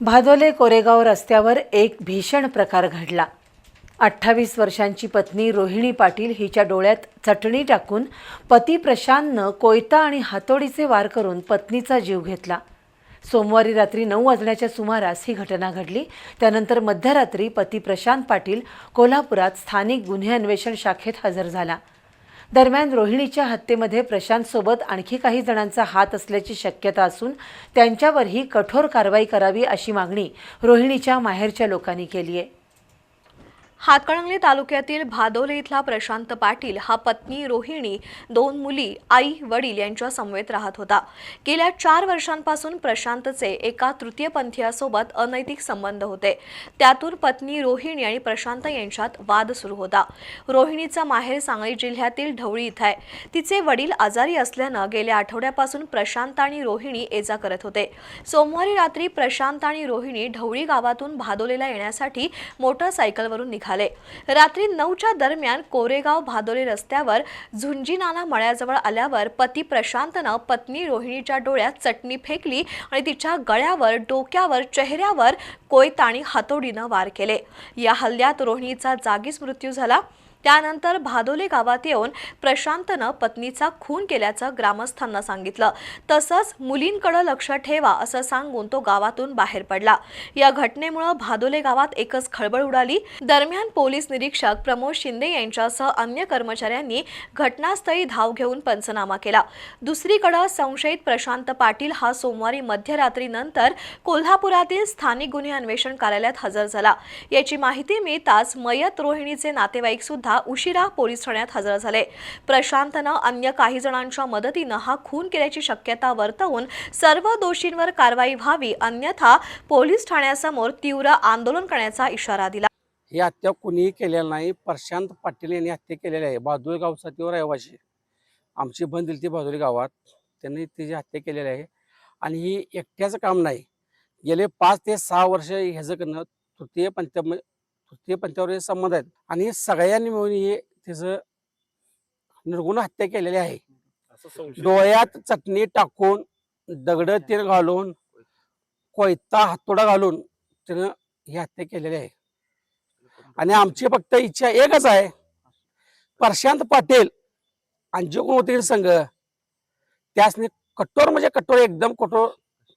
भादोले कोरेगाव रस्त्यावर एक भीषण प्रकार घडला. अठ्ठावीस वर्षांची पत्नी रोहिणी पाटील हिच्या डोळ्यात चटणी टाकून पती प्रशांतनं कोयता आणि हातोडीचे वार करून पत्नीचा जीव घेतला. सोमवारी रात्री नऊ वाजण्याच्या सुमारास ही घटना घडली. त्यानंतर मध्यरात्री पती प्रशांत पाटील कोल्हापुरात स्थानिक गुन्हे अन्वेषण शाखेत हजर झाला. दरम्यान रोहिणीच्या हत्येमध्ये प्रशांतसोबत आणखी काही जणांचा हात असल्याची शक्यता असून त्यांच्यावरही कठोर कारवाई करावी अशी मागणी रोहिणीच्या माहेरच्या लोकांनी केली आहे. हातकणंगले तालुक्यातील भादोले इथला प्रशांत पाटील हा पत्नी रोहिणी दोन मुली आई वडील यांच्या समवेत राहत होता. गेल्या चार वर्षांपासून प्रशांतचे एका तृतीयपंथीयासोबत अनैतिक संबंध होते. त्यातून पत्नी रोहिणी आणि प्रशांत यांच्यात वाद सुरू होता. रोहिणीचा माहेर सांगली जिल्ह्यातील ढवळी इथं आहे. तिचे वडील आजारी असल्यानं गेल्या आठवड्यापासून प्रशांत आणि रोहिणी एजा करत होते. सोमवारी रात्री प्रशांत आणि रोहिणी ढवळी गावातून भादोलेला येण्यासाठी मोटरसायकलवरून निघाले. झाले. रात्री नऊच्या दरम्यान कोरेगाव भादोली रस्त्यावर झुंजीनाना मळ्याजवळ आल्यावर पती प्रशांतनं पत्नी रोहिणीच्या डोळ्यात चटणी फेकली आणि तिच्या गळ्यावर डोक्यावर चेहऱ्यावर कोयता आणि हातोडीनं वार केले. या हल्ल्यात रोहिणीचा जागीच मृत्यू झाला. त्यानंतर भादोले गावात येऊन प्रशांतनं पत्नीचा खून केल्याचं ग्रामस्थांना सांगितलं. तसंच मुलींकडं लक्ष ठेवा असं सांगून तो गावातून बाहेर पडला. या घटनेमुळं भादोले गावात एकच खळबळ उडाली. दरम्यान पोलीस निरीक्षक प्रमोद शिंदे यांच्यासह अन्य कर्मचाऱ्यांनी घटनास्थळी धाव घेऊन पंचनामा केला. दुसरीकडे संशयित प्रशांत पाटील हा सोमवारी मध्यरात्रीनंतर कोल्हापुरातील स्थानिक गुन्हे अन्वेषण कार्यालयात हजर झाला. याची माहिती मिळताच मयत रोहिणीचे नातेवाईक सुद्धा उशिरा पोलीस ठाण्यात हजर झाले. प्रशांतनं अन्य काही जणांच्या मदतीनं हा खून केल्याची शक्यता वर्तवून सर्व दोषींवर कारवाई व्हावी अन्यथा पोलीस ठाण्यासमोर तीव्र आंदोलन करण्याचा इशारा दिला. ही हत्या कुणीही केलेली नाही. प्रशांत पाटील यांनी हत्या केलेली आहे. बहादुर गावचा तो रहिवाशी आमची बंद दिली ती बहादुरी गावात. त्यांनी तिची हत्या केलेली आहे. आणि ही एकट्याचं काम नाही. गेले पाच ते सहा वर्ष ह्याचं करणं तृतीय पंथ तृतीय पंथावर हे संबंध आहेत. आणि सगळ्यांनी मिळून हे त्याचं निर्गुण हत्या केलेली आहे. डोळ्यात चटणी टाकून दगड तेल घालून कोयता हातोडा घालून त्यानं ही हत्या केलेली आहे. आणि आमची फक्त इच्छा एकच आहे. प्रशांत पाटील आणि जे कोण होते संघ त्यासने कठोर म्हणजे कठोर एकदम कठोर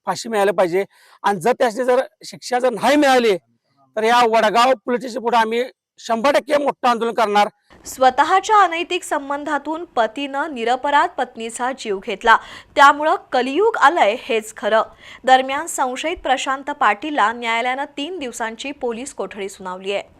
फाशी मिळायला पाहिजे. आणि जर त्यासनी जर शिक्षा जर नाही मिळाली तर या वडगाव पोलीस स्टेशन पुढे आम्ही शंभर टक्के मोठं आंदोलन करणार. स्वतःच्या अनैतिक संबंधातून पतीनं निरपराध पत्नीचा जीव घेतला. त्यामुळं कलियुग आलंय हेच खरं. दरम्यान संशयित प्रशांत पाटीलला न्यायालयानं तीन दिवसांची पोलीस कोठडी सुनावली आहे.